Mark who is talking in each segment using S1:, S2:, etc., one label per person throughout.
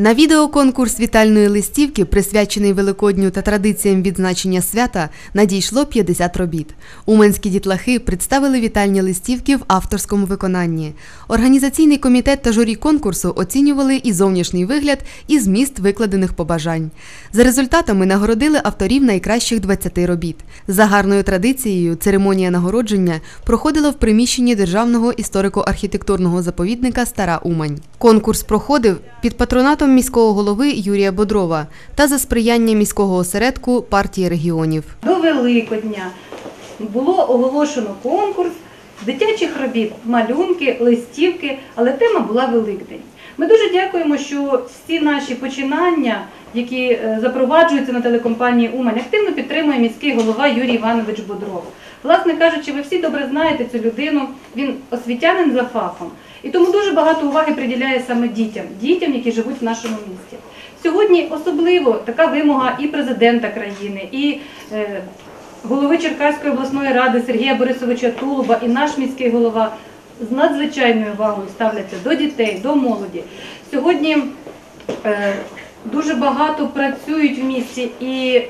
S1: На відеоконкурс вітальної листівки, присвячений Великодню та традиціям відзначення свята, надійшло 50 робіт. Уманські дітлахи представили вітальні листівки в авторському виконанні. Організаційний комітет та журі конкурсу оцінювали і зовнішній вигляд, і зміст викладених побажань. За результатами нагородили авторів найкращих 20 робіт. За гарною традицією, церемонія нагородження проходила в приміщенні Державного історико-архітектурного заповідника Стара Умань. Конкурс проходив під патронатом міського голови Юрія Бодрова та за сприяння міського осередку партії регіонів.
S2: До Великодня було оголошено конкурс дитячих робіт, малюнки, листівки, але тема була Великдень. Ми дуже дякуємо, що всі наші починання, які е, запроваджуються на телекомпанії Умань, активно підтримує міський голова Юрій Іванович Бодров. Власне кажучи, ви всі добре знаєте цю людину, він освітянин за фахом. І тому дуже багато уваги приділяє саме дітям, дітям, які живуть в нашому місті. Сьогодні особливо така вимога і президента країни, і е, голови Черкаської обласної ради Сергія Борисовича Тулуба, і наш міський голова з надзвичайною увагою ставляться до дітей, до молоді. Сьогодні е, дуже багато працюють в місті і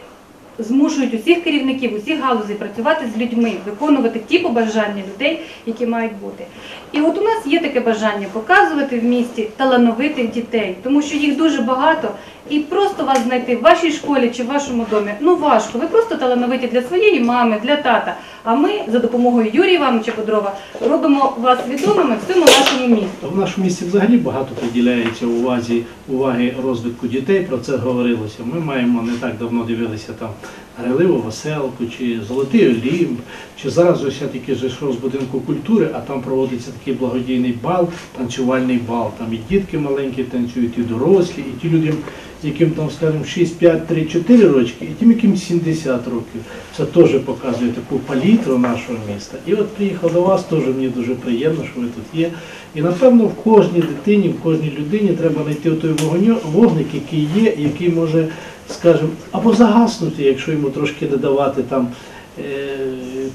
S2: змушують усіх керівників, усіх галузей працювати з людьми, виконувати ті побажання людей, які мають бути. І от у нас є таке бажання показувати в місті талановитих дітей, тому що їх дуже багато, і просто вас знайти в вашій школі чи в вашому домі ну важко. Ви просто талановиті для своєї мами, для тата. А ми за допомогою Юрія Івановича Бодрова робимо вас відомими в цьому нашому місті.
S3: В нашому місті взагалі багато приділяється увазі уваги розвитку дітей. Про це говорилося. Ми маємо не так давно дивилися там Грайливу веселку, чи Золотий Олімп, чи зараз ось я тільки зайшов з будинку культури, а там проводиться такий благодійний бал, танцювальний бал. Там і дітки маленькі танцюють, і дорослі, і ті людям, яким там, скажімо, 6, 5, 3, 4 рочки, і тим, яким 70 років. Це теж показує таку палітру нашого міста. І от приїхав до вас, теж мені дуже приємно, що ви тут є. І напевно в кожній дитині, в кожній людині треба знайти той вогник, який є, який може, скажімо, або загаснути, якщо йому трошки додавати там е,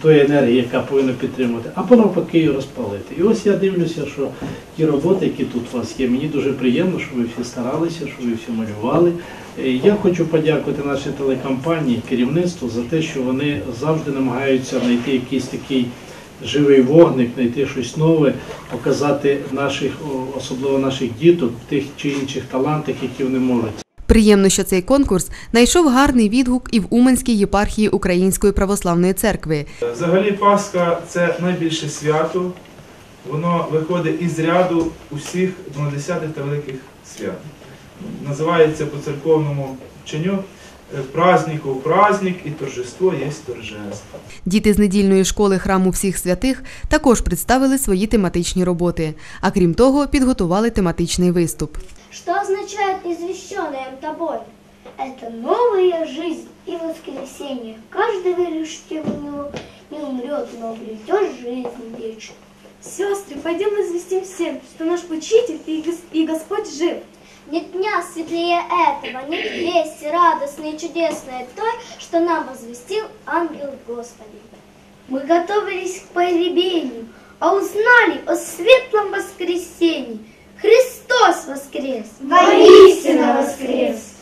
S3: тої енергії, яка повинна підтримувати, або навпаки її розпалити. І ось я дивлюся, що ті роботи, які тут у вас є, мені дуже приємно, що ви всі старалися, що ви всі малювали. Е, Я хочу подякувати нашій телекомпанії, керівництву за те, що вони завжди намагаються знайти якийсь такий живий вогник, знайти щось нове, показати наших, особливо наших діток, тих чи інших талантах, які вони можуть.
S1: Приємно, що цей конкурс знайшов гарний відгук і в Уманській єпархії Української православної церкви.
S4: Взагалі Пасха це найбільше свято. Воно виходить із ряду усіх 12 та великих свят. Називається по церковному вченню е, празднику праздник і торжество є торжество.
S1: Діти з недільної школи храму всіх святих також представили свої тематичні роботи. А крім того, підготували тематичний виступ.
S5: Что означает извещенное тобой? Это новая жизнь и воскресенье. Каждый верующий в него не умрет, но обретет жизнь вечную.
S6: Сестры, пойдем известим всем, что наш Учитель и, Гос- и Господь жив.
S5: Нет дня светлее этого, нет вести радостной и чудесной той, что нам возвестил ангел Господи. Мы готовились к погребению, а узнали о светлом воскресенье. Христос воскрес! Воистину воскрес!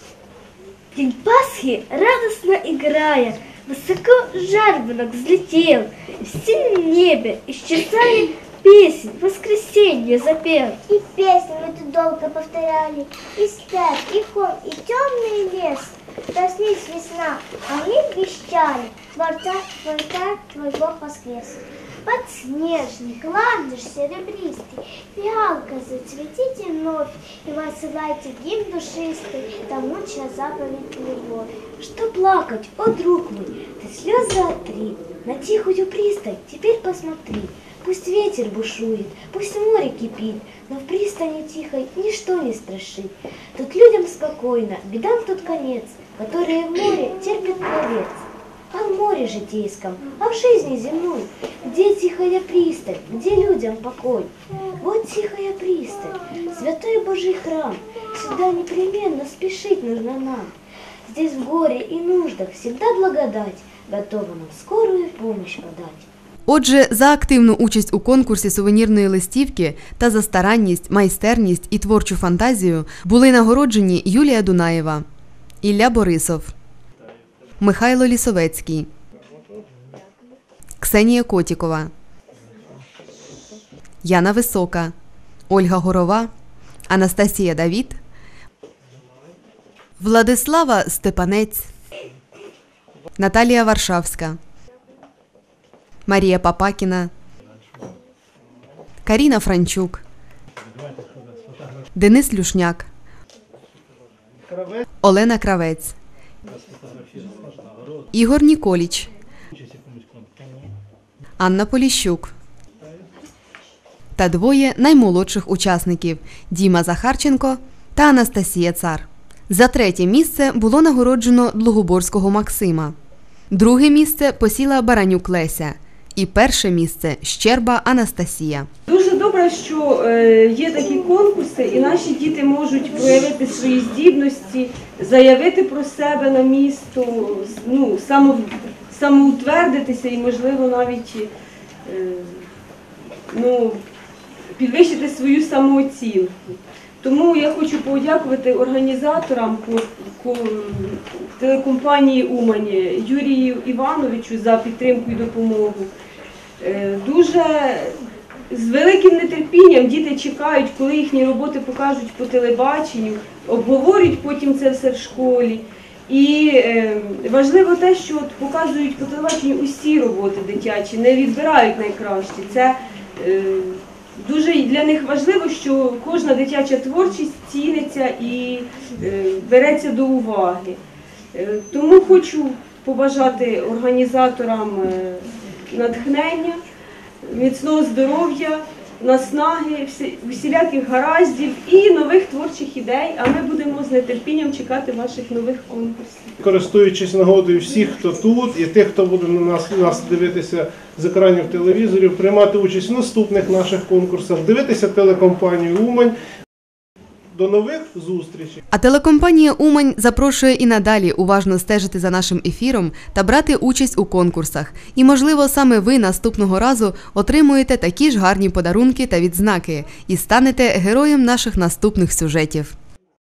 S6: День Пасхи, радостно играя, высоко жарбинок взлетел, в синем небе, исчезая песнь, воскресенье запел.
S5: И песни мы тут долго повторяли, и степь, и холм, и темный лес. Проснись весна, а мы вещали, Ворта, ворта твой Бог воскрес. Подснежник, ландыш серебристый, Фиалка, зацветите вновь, И высылайте гимн душистый Тому, чья заповедь любовь.
S6: Что плакать, о друг мой, ты слезы отри, на тихую пристань теперь посмотри. Пусть ветер бушует, пусть море кипит, но в пристани тихой ничто не страшит. Тут людям спокойно, бедам тут конец, которые в море терпят пловец. А в море житейском, а в жизни земной, где тихая пристань, где людям покой? Вот тихая пристань, святой Божий храм, сюда непременно спешить нужно нам. Здесь в горе и нуждах всегда благодать, готова нам скорую помощь подать.
S1: Отже, за активну участь у конкурсі сувенірної листівки та за старанність, майстерність і творчу фантазію були нагороджені Юлія Дунаєва, Ілля Борисов, Михайло Лісовецький, Ксенія Котікова, Яна Висока, Ольга Горова, Анастасія Давід, Владислава Степанець, Наталія Варшавська, Марія Папакіна, Каріна Франчук, Денис Люшняк, Олена Кравець, Ігор Ніколіч, Анна Поліщук та двоє наймолодших учасників Діма Захарченко та Анастасія Цар. За третє місце було нагороджено Длугоборського Максима. Друге місце посіла Баранюк Леся. І перше місце Щерба Анастасія.
S7: Добре, що е, є такі конкурси, і наші діти можуть проявити свої здібності, заявити про себе на місто, ну, само, самоутвердитися і, можливо, навіть е, ну, підвищити свою самооцінку. Тому я хочу подякувати організаторам ко- ко- телекомпанії Умані Юрію Івановичу за підтримку і допомогу. Е, Дуже з великим нетерпінням діти чекають, коли їхні роботи покажуть по телебаченню, обговорюють потім це все в школі. І е, важливо те, що от показують по телебаченню усі роботи дитячі, не відбирають найкращі. Це е, дуже для них важливо, що кожна дитяча творчість ціниться і е, береться до уваги. Е, Тому хочу побажати організаторам е, натхнення, міцного здоров'я, наснаги, всіляких гараздів і нових творчих ідей. А ми будемо з нетерпінням чекати ваших нових конкурсів.
S8: Користуючись нагодою всіх, хто тут, і тих, хто буде на нас, нас дивитися з екранів телевізорів, приймати участь в наступних наших конкурсах, дивитися телекомпанію Умань. До нових зустрічей!
S1: А телекомпанія Умань запрошує і надалі уважно стежити за нашим ефіром та брати участь у конкурсах. І, можливо, саме ви наступного разу отримуєте такі ж гарні подарунки та відзнаки і станете героєм наших наступних сюжетів.